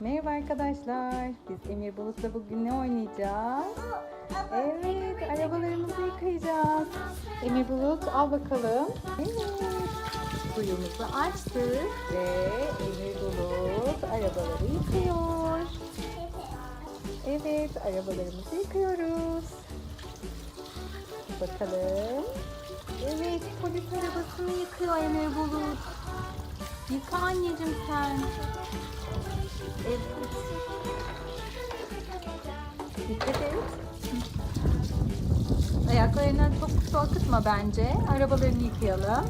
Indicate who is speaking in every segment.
Speaker 1: Merhaba arkadaşlar. Biz Emir Bulut'la bugün ne oynayacağız? Evet, arabalarımızı yıkayacağız. Emir Bulut al bakalım. Evet. Suyumuzu açtık ve Emir Bulut arabaları yıkıyor. Evet, arabalarımızı yıkıyoruz. Bakalım. Evet, polis arabasını yıkıyor Emir Bulut. Yıka anneciğim sen. Evet. Dikkat et. Ayaklarına çok su akıtma bence. Arabalarını yıkayalım.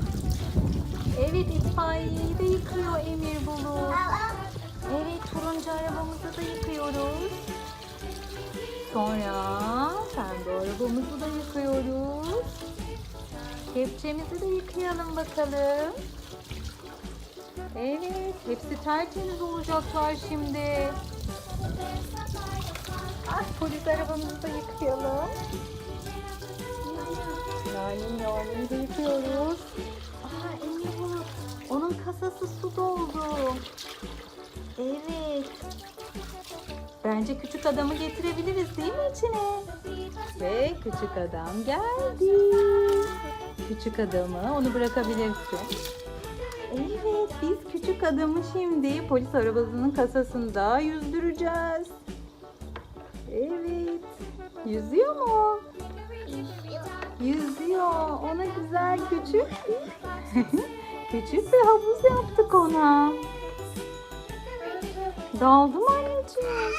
Speaker 1: Evet itfaiyeyi de yıkıyor Emir Bulut. Evet turuncu arabamızı da yıkıyoruz. Sonra pembe arabamızı da yıkıyoruz. Kepçemizi de yıkayalım bakalım. Evet, hepsi tertemiz olacaklar şimdi. Ah, polis arabamızı da yıkayalım. Nalim nalim de yıkıyoruz. Aa, Emre Bulut, onun kasası su doldu. Evet. Bence küçük adamı getirebiliriz değil mi içine? Ve küçük adam geldi. Küçük adamı onu bırakabilirsin. Evet, biz küçük adamı şimdi polis arabasının kasasında yüzdüreceğiz. Evet. Yüzüyor mu? Yüzüyor. Ona güzel küçük küçük bir havuz yaptık ona. Daldı mı anneciğim?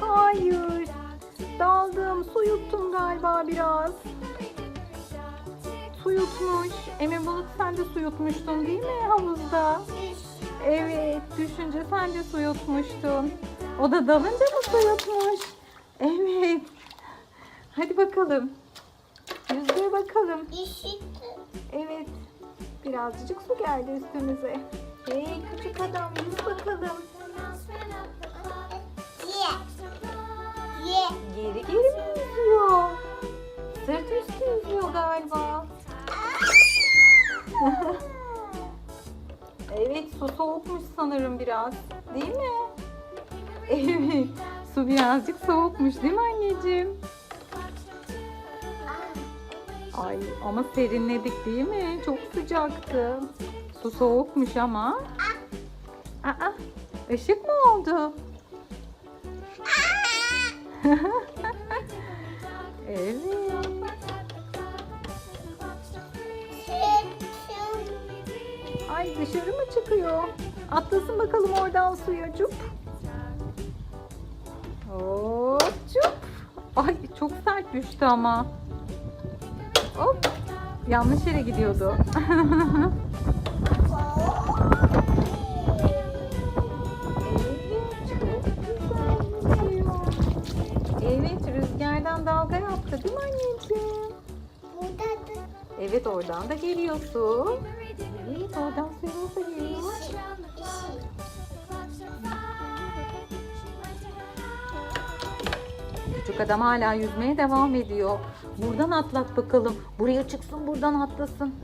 Speaker 1: Hayır. Daldım. Su yuttum galiba biraz. Su yutmuş. Emir Bulut sen de su yutmuştun değil mi havuzda? Evet. Düşünce sen de su yutmuştun. O da dalınca mı su yutmuş? Evet. Hadi bakalım. Yüzmeye bakalım. Evet. Birazcık su geldi üstümüze. Hey küçük adam yüz bakalım. Geri geri mi yüzüyor? Sırt üstü yüzüyor galiba. evet su soğukmuş sanırım biraz. Değil mi? Evet. Su birazcık soğukmuş değil mi anneciğim? Ay ama serinledik değil mi? Çok sıcaktı. Su soğukmuş ama. Aa, ışık mı oldu? evet. Ay dışarı mı çıkıyor? Atlasın bakalım oradan suya cup. Hop cup. Ay çok sert düştü ama. Hop. Yanlış yere gidiyordu. Evet, rüzgardan dalga yaptı değil mi anneciğim? Evet, oradan da geliyor su. Evet, oradan. Küçük adam hala yüzmeye devam ediyor. Buradan atlat bakalım. Buraya çıksın, buradan atlasın.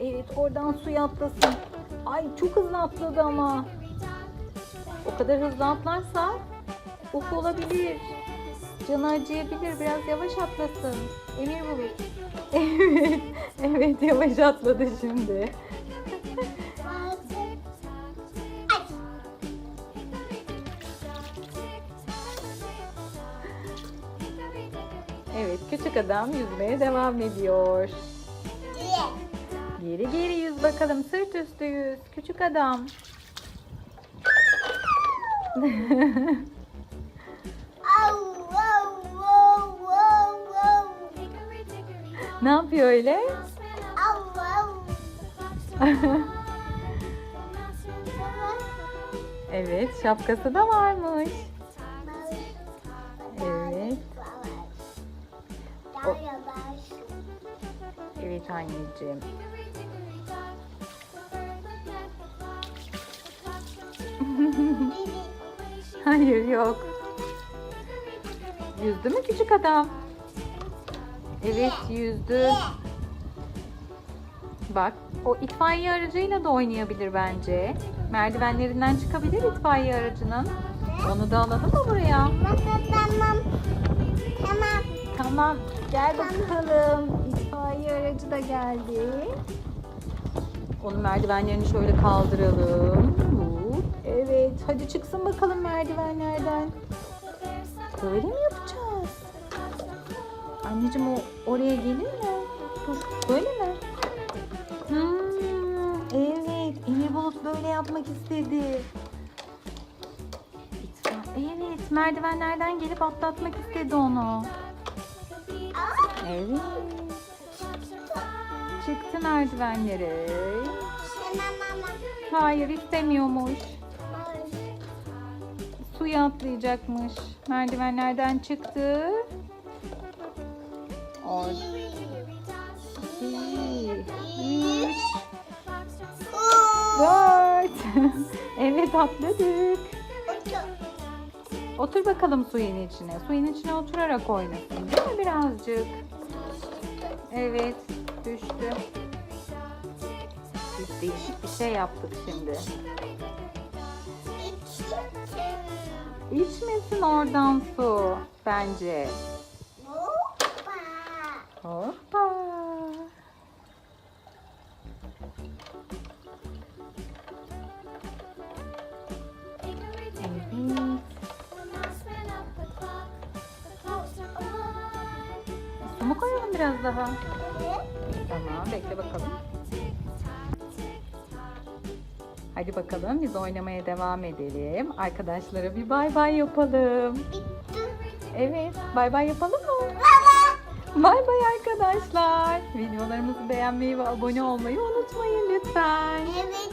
Speaker 1: Evet, oradan suya atlasın. Ay çok hızlı atladı ama. O kadar hızlı atlarsa uf olabilir. Canı acıyabilir. Biraz yavaş atlasın. Emir bulut. Evet. Evet yavaş atladı şimdi. Evet küçük adam yüzmeye devam ediyor. Geri geri yüz bakalım. Sırt üstü yüz. Küçük adam. ne yapıyor öyle? evet şapkası da varmış. Evet anneciğim. Hayır yok. Yüzdü mü küçük adam? Evet yüzdü. Bak o itfaiye aracıyla da oynayabilir bence. Merdivenlerinden çıkabilir itfaiye aracının. Onu da alalım mı buraya?
Speaker 2: Tamam. Tamam.
Speaker 1: Tamam. Gel bakalım. İtfaiye aracı da geldi. Onun merdivenlerini şöyle kaldıralım. Evet. Hadi çıksın bakalım merdivenlerden. Böyle mi yapacağız? Anneciğim o oraya gelir mi? Dur. Böyle mi? Hmm, evet. Emir Bulut böyle yapmak istedi. Evet. Merdivenlerden gelip atlatmak istedi onu. Evet. Çıktı merdivenlere.
Speaker 2: Tamam.
Speaker 1: Hayır istemiyormuş. Suya atlayacakmış. Merdivenlerden çıktı. Or iki, üç, dört. evet atladık. Otur bakalım suyun içine. Suyun içine oturarak oynasın. Değil mi birazcık? Evet düştü. Biz değişik bir şey yaptık şimdi. İçmesin oradan su bence. Mu koyalım biraz daha? Tamam bekle bakalım. Hadi bakalım biz oynamaya devam edelim. Arkadaşlara bir bay bay yapalım. Evet bay bay yapalım mı? Bay bay arkadaşlar. Videolarımızı beğenmeyi ve abone olmayı unutmayın lütfen.
Speaker 2: Evet,